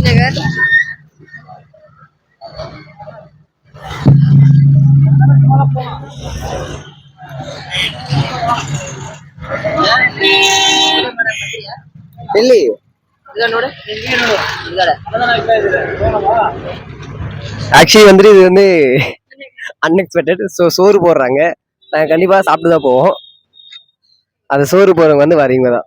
நகர் ಎಲ್ಲಿ இதை நோடு இங்கே நோடு இதோட ஆக்சுவலி வந்துட்டு இது வந்து அன்எக்ஸ்பெக்டட் ஸோ சோறு போடுறாங்க நாங்கள் கண்டிப்பாக சாப்பிட்டு தான் போவோம் அது சோறு போடுறவங்க வந்து வரீங்க தான்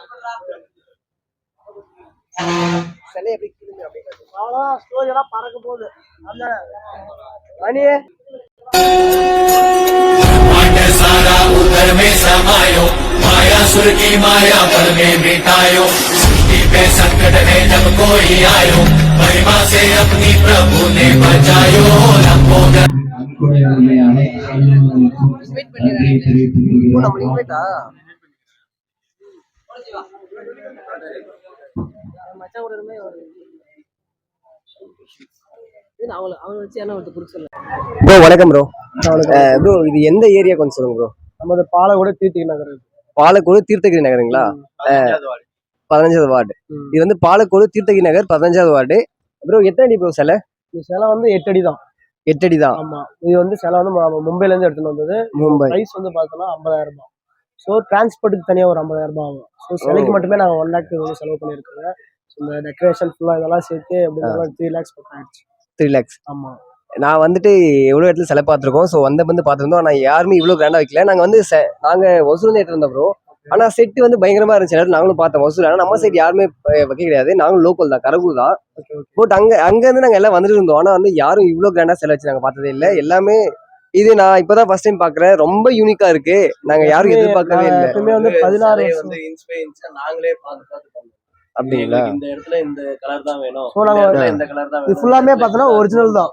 பறக்க போகுது அந்த மணியே पांड्य सारा उदर में समायो माया सुर की माया पर में मिटायो सृष्टि पे संकट है जब कोई आयो महिमा से अपनी प्रभु ने बचायो लंबोदर நன்றி தெரிவித்துக் மச்சான் கூட இருந்தா இது அவங்கள அவங்கள வச்சு என்ன ஒருத்தர் கொடுக்க சொல்ல ப்ரோ வணக்கம் ப்ரோ. ப்ரோ இது எந்த ஏரியா கொஞ்சம் சொல்லுங்க ப்ரோ. நமது பாலகோட தீர்த்தி நகர் பாலக்கோடு தீர்த்தகிரி நகருங்களா? பதினஞ்சாவது வார்டு. இது வந்து பாலக்கோடு தீர்த்தகிரி நகர் பதினஞ்சாவது வார்டு. ப்ரோ எத்தனை அடி ப்ரோ சிலை? இந்த சிலை வந்து எட்டு அடி தான். எட்டு அடி தான். ஆமா. இது வந்து சிலை வந்து மும்பைல இருந்து எடுத்துட்டு வந்தது. மும்பை. பிரைஸ் வந்து பார்த்தோம்னா ஐம்பதாயிரம் ரூபாய் ஸோ டிரான்ஸ்போர்ட்டுக்கு தனியாக ஒரு ஐம்பதாயிரம் ரூபாய் ஆகும் ஸோ சிலைக்கு மட்டுமே நாங்கள் ஒன் லேக் வந்து செலவு பண்ணியிருக்கோங்க. இந்த டெக்கரேஷன் ஃபுல்லாக இதெல்லாம் சேர்த்து எப்படி த்ரீ லேக்ஸ் பக்கம் ஆயிடுச்சு. த்ரீ லேக்ஸ் ஆமா. நான் வந்துட்டு எவ்வளோ இடத்துல சிலை பார்த்துருக்கோம். ஸோ வந்த வந்து பார்த்துருந்தோம். ஆனால் யாருமே இவ்வளோ கிராண்டாக வைக்கல. நாங்கள் வந்து செ- நாங்க ஒசூர் எடுத்து வந்தோம் ப்ரோ ஆனால் செட்டு வந்து பயங்கரமா இருந்துச்சு. எல்லாரும் நாங்களும் பார்த்தோம் ஒசூர் ஆனால் நம்ம சைடு யாருமே வைக்க கிடையாது. நாங்களும் லோக்கல் தான். கரகூர் தான். போட் அங்க அங்க இருந்து நாங்க எல்லாம் வந்துட்டு இருந்தோம். ஆனா வந்து யாரும் இவ்வளவு கிராண்டா சிலை வச்சு நாங்க பார்த்ததே இல்ல. எல்லாமே இது நான் இப்பதான் ஃபர்ஸ்ட் டைம் பாக்குறேன் ரொம்ப யூனிக்கா இருக்கு. நாங்க யாரும் எதிர்பார்க்கவே இல்ல. எப்பவுமே வந்து பதினாறு நாங்களே பார்த்து பார்த்து பண்ணோம் அப்படிங்களா? இந்த இடத்துல இந்த கலர் தான் வேணும். இந்த கலர் தான் இது ஃபுல்லாமே பார்த்தோன்னா ஒரிஜினல் தான்.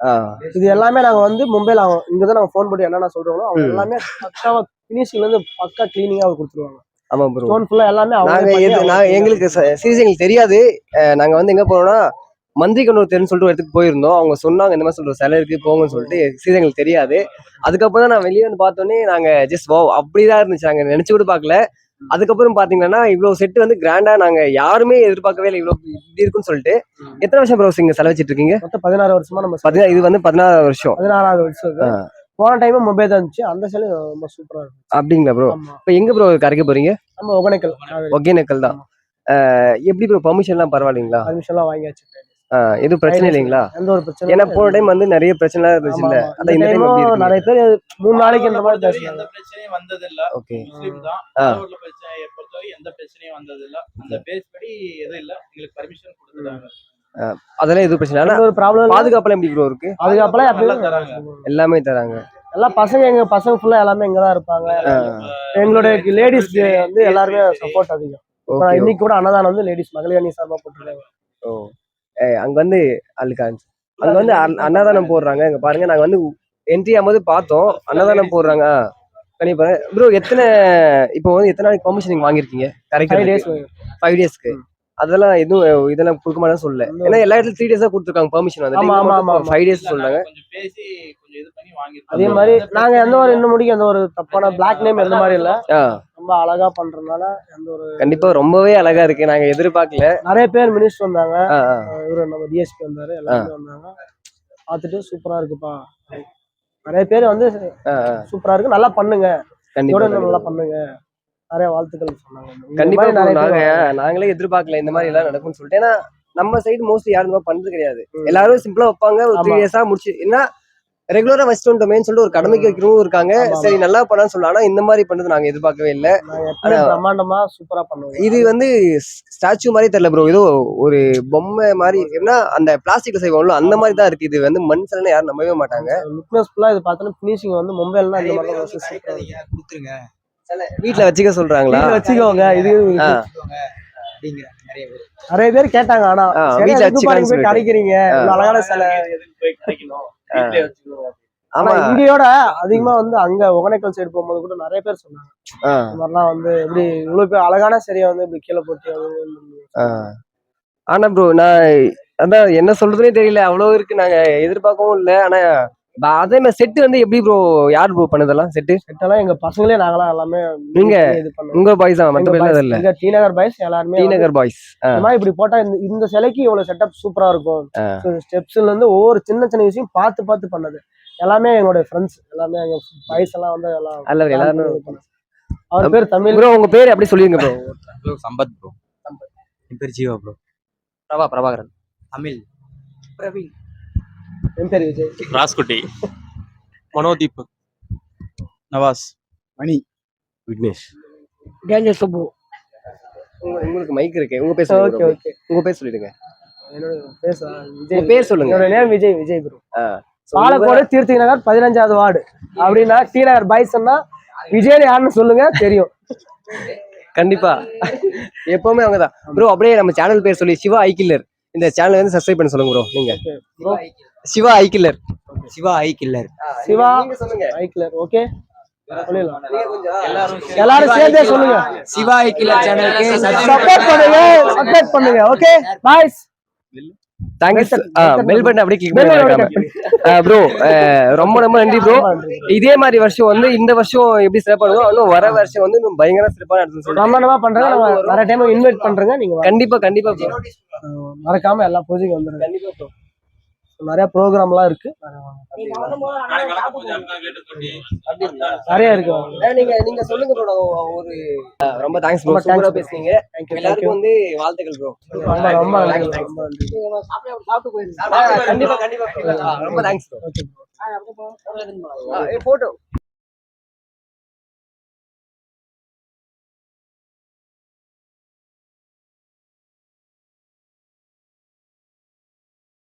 ஆ, இது எல்லாமே நாங்க வந்து மும்பைல அவங்க இங்க தான் நாங்க ஃபோன் பண்ணி என்னென்ன சொல்றோமோ அவங்க. எல்லாமே பக்காவா ஃபினிஷிங்ல இருந்து பக்கா கிளீனிங்கா கொடுத்துருவாங்க. ஆமா ப்ரோ ஸ்டோன் ஃபுல்லா எல்லாமே நாங்க எது நான் எங்களுக்கு சீரியஸ் எங்களுக்கு தெரியாது. நாங்க வந்து எங்க போனோம்னா மந்திரி கண்ணூர் தெருன்னு சொல்லிட்டு ஒரு இடத்துக்கு போயிருந்தோம். அவங்க சொன்னாங்க இந்த மாதிரி சொல்ற சிலை இருக்கு போங்கன்னு சொல்லிட்டு. சீரியஸ் எங்களுக்கு தெரியாது. அதுக்கப்புறம் தான் நான் வெளியே வந்து பார்த்தோன்னே நாங்க ஜஸ்ட் வா அப்படிதான் இருந்துச்சு. நாங்க நினைச்சு கூட பார்க்கல. அதுக்கப்புறம் பாத்தீங்கன்னா இவ்வளவு செட் வந்து கிராண்டா நாங்க யாருமே எதிர்பார்க்கவே இல்லை. இவ்வளவு இப்படி இருக்குன்னு சொல்லிட்டு. எத்தனை வருஷம் ப்ரோ இங்க செலவு வச்சிட்டு இருக்கீங்க? மொத்தம் பதினாறு வருஷமா நம்ம பதினா இது வந்து பதினாறு வருஷம். பதினாறாவது வருஷம். போன டைம் மும்பை தான் இருந்துச்சு. அந்த சிலை ரொம்ப சூப்பரா இருக்கும் அப்படிங்களா ப்ரோ இப்போ எங்க ப்ரோ கரைக்க போறீங்க? நம்ம ஒகனைக்கல் ஒகேனக்கல் தான். எப்படி ப்ரோ பர்மிஷன் எல்லாம் பரவாயில்லைங்களா? பர்மிஷன் எல்லாம் வாங்கியாச்சு. எதுவும் பிரச்சனை இல்லைங்களா? எந்த ஒரு பிரச்சனை ஏன்னா போன டைம் வந்து நிறைய பிரச்சனை இருந்துச்சு இல்ல. அதான் இந்த டைம் நிறைய பேர் மூணு நாளைக்கு இந்த மாதிரி பேசுறாங்க. எந்த பிரச்சனையும் வந்தது இல்ல ஓகே முஸ்லீம் தான். பொறுத்தவரை எந்த பிரச்சனையும் வந்தது இல்ல அந்த பேஸ் படி எதுவும் இல்ல. எங்களுக்கு பர்மிஷன் கொடுத்துட்டாங்க. அதெல்லாம் எதுவும் பிரச்சனை இல்ல. ஆனா ஒரு ப்ராப்ளம் பாதுகாப்புலாம் எப்படி ப்ரோ இருக்கு? நல்லா எப்பயும் தராங்க. எல்லாமே தராங்க. எல்லாம் பசங்க எங்க பசங்க ஃபுல்லா எல்லாமே இங்க தான் இருப்பாங்க எங்களுடைய லேடிஸ் வந்து எல்லாருமே சப்போர்ட் அதிகம். இன்னைக்கு கூட அன்னதானம் வந்து லேடிஸ் மகளிர் அணி சார்பா போட்டுருக்காங்க. ஓ. அங்க வந்து அழுக்காஞ்சு அங்க வந்து அன்- அன்னதானம் போடுறாங்க. இங்க பாருங்க நாங்க வந்து என்ட்ரி ஆகும்போது பார்த்தோம். அன்னதானம் போடுறாங்க. கண்டிப்பா ப்ரோ எத்தனை இப்போ வந்து எத்தனை நாளைக்கு பர்மிஷன் நீங்க வாங்கியிருக்கீங்க? ஃபைவ் கரெக்ட் டேஸ் ஃபைவ் டேஸ்க்கு அதெல்லாம் எதுவும் இதெல்லாம் கொடுக்க மாட்டேன்னு சொல்லல. ஏன்னா எல்லா இடத்துல த்ரீ டேஸா கொடுத்துருக்காங்க பர்மிஷன் வந்து. ஆமா, ஆமா, ஆமா, ஆமா. ஃபைவ் டேஸ் சொல்றாங்க. நாங்க கொஞ்சம் பேசி கொஞ்சம் இது பண்ணி வாங்கிருக்கோம் அதே மாதிரி நாங்க எந்த ஒரு இன்னும் முடிக்க எந்த ஒரு தப்பான பிளாக் நேம் எந்த மாதிரி இல்ல. ரொம்ப அழகா பண்றதுனால எந்த ஒரு கண்டிப்பா ரொம்பவே அழகா இருக்கு. நாங்க எதிர்பார்க்கல. நிறைய பேர் மினிஸ்டர் வந்தாங்க. இவரு நம்ம டிஎஸ்பி வந்தாரு எல்லாருமே வந்தாங்க. பார்த்துட்டு சூப்பரா இருக்குப்பா. நிறைய பேர் வந்து. சூப்பரா இருக்கு. நல்லா பண்ணுங்க. கண்டிப்பா நல்லா. பண்ணுங்க. நிறைய வாழ்த்துக்கள் சொன்னாங்க. கண்டிப்பா நாங்க நாங்களே எதிர்பார்க்கல இந்த மாதிரி எல்லாம் நடக்கும்னு சொல்லிட்டு. ஏன்னா நம்ம சைடு மோஸ்ட்லி யாரும் பண்றது கிடையாது. எல்லாரும் சிம்பிளா வைப்பாங்க. ஒரு த்ரீ. டேஸா முடிச்சு. என்ன ரெகுலரா வச்சுட்டு வந்துட்டோமேன்னு சொல்லிட்டு ஒரு கடமைக்கு வைக்கிறவங்க இருக்காங்க. சரி நல்லா பண்ணான்னு சொல்லலாம் ஆனா இந்த மாதிரி பண்றது நாங்க எதிர்பார்க்கவே இல்ல. பிரம்மாண்டமா சூப்பரா பண்ணுவோம். இது வந்து ஸ்டாச்சு மாதிரி தெரியல ப்ரோ ஏதோ ஒரு பொம்மை மாதிரி என்ன அந்த பிளாஸ்டிக்ல செய்வோம்ல அந்த மாதிரி தான் இருக்கு. இது வந்து மண் சிலைன்னு யாரும் நம்பவே மாட்டாங்க. லுக்னஸ் ஃபுல்லா இது பார்த்தோன்னா ஃபினிஷிங் வந்து மும்பைல இந்த மாதிரி கொடுத்துருங்க. வீட்ல வச்சுக்க சொல்றாங்களா? வீட்டுல வச்சுக்கோங்க. இது நிறைய பேர். கேட்டாங்க ஆனா வீட்டுல வச்சுக்கலாம்னு கிடைக்கிறீங்க அழகான சிலை. எதுக்கு போய் கிடைக்கணும் ஆனா ஆமா. இங்கேயோட அதிகமா வந்து அங்க ஒகனைக்கல் சைடு போகும்போது கூட நிறைய பேர் சொன்னாங்க. இந்த மாதிரிலாம் வந்து இப்படி இவ்வளவு பேர் அழகான சரியா வந்து இப்படி கீழே போட்டு. ஆனா ப்ரோ நான் அதான் என்ன சொல்றதுனே தெரியல. அவ்வளவு இருக்கு. நாங்க எதிர்பார்க்கவும் இல்ல. ஆனா அதே மாதிரி செட்டு வந்து எப்படி ப்ரோ யார் ப்ரோ பண்ணதெல்லாம் செட்டு செட்டெல்லாம் எங்க பசங்களே நாங்களாம் எல்லாமே நீங்க உங்க பாய்ஸ் தான் மத்த பேர்ல இல்ல. எங்க டி நகர் பாய்ஸ் எல்லாருமே டி வந்து நகர் பாய்ஸ் இந்த மாதிரி இப்படி போட்டா இந்த இந்த சிலைக்கு இவ்வளவு செட்டப் சூப்பரா இருக்கும். ஸ்டெப்ஸ்ல இருந்து ஒவ்வொரு சின்ன சின்ன விஷயம் பார்த்து பார்த்து பண்ணது. எல்லாமே எங்களுடைய ஃப்ரெண்ட்ஸ் எல்லாமே எங்க பாய்ஸ் எல்லாம் வந்து எல்லாம் அல்ல எல்லாரும். அவர் பேர் தமிழ். ப்ரோ உங்க பேர் அப்படி சொல்லிருங்க ப்ரோ ப்ரோ சம்பத் ப்ரோ என் பேர் ஜீவா ப்ரோ பிரபா பிரபாகரன். தமிழ். என் பேர் விஜய். ராஸ்குட்டி. மனோதீப். நவாஸ். மணி. விக்னேஷ். டேஞ்சர் சுப்பு. உங்க- உங்களுக்கு மைக் இருக்கு. உங்க பேர் ஓகே சொல்லுங்க ஓகே உங்க பேர் சொல்லிடுங்க. என்னோட பேர் விஜய். பேர் சொல்லுங்க. என்னோட நேம் விஜய் விஜய் ப்ரோ பாலக்கோடு தீர்த்தி நகர் பதினஞ்சாவது வார்டு. அப்படின்னா டி நகர் பாய்ஸ் சொன்னா விஜய் யாருன்னு சொல்லுங்க தெரியும். கண்டிப்பா. எப்பவுமே அவங்க தான் ப்ரோ அப்படியே நம்ம சேனல் பேர் சொல்லி சிவா ஐக்கில்லர் இந்த சேனல் வந்து சப்ஸ்கிரைப் பண்ண சொல்லுங்க ப்ரோ நீங்க. சிவா சிவா ஐ கில்லர் சிவா நீங்க சொல்லுங்க. ஐக்லர் ஓகே சொல்லிடலாம். நீங்க கொஞ்சம் எல்லாரும் எல்லாரும் சேர்ந்தே சொல்லுங்க. சிவா ஐ கில்லர் சேனலுக்கு சப்போர்ட் பண்ணுங்க. சப்போர்ட் பண்ணுங்க ஓகே பாய்ஸ் தேங்க்ஸ் பட்டன் அப்படியே கிளிக் Bell பண்ணி button ப்ரோ ரொம்ப ரொம்ப நன்றி ப்ரோ இதே மாதிரி வருஷம் வந்து இந்த வருஷம் எப்படி சிறப்பா இருக்கும் இன்னும் வர வருஷம் வந்து இன்னும் பயங்கர சிறப்பா நடத்துன்னு சொல்றேன். பிரம்மாண்டமா பண்றேங்க நம்ம வர டைம் இன்வைட் பண்றேங்க நீங்க. கண்டிப்பா கண்டிப்பா மறக்காம எல்லா பூஜைக்கும் வந்துருங்க. கண்டிப்பா ப்ரோ நிறைய ப்ரோக்ராம்லாம் இருக்கு. நிறைய இருக்கு. நீங்க நீங்க சொல்லுங்க ப்ரோ ஒரு ரொம்ப தேங்க்ஸ் ப்ரோ ரொம்ப சூப்பரா. பேசுனீங்க. எல்லாருக்கும் வந்து வாழ்த்துக்கள் ப்ரோ ரொம்ப ரொம்ப நன்றி ரொம்ப நன்றி. கண்டிப்பா கண்டிப்பா. ரொம்ப தேங்க்ஸ் ப்ரோ போட்டோ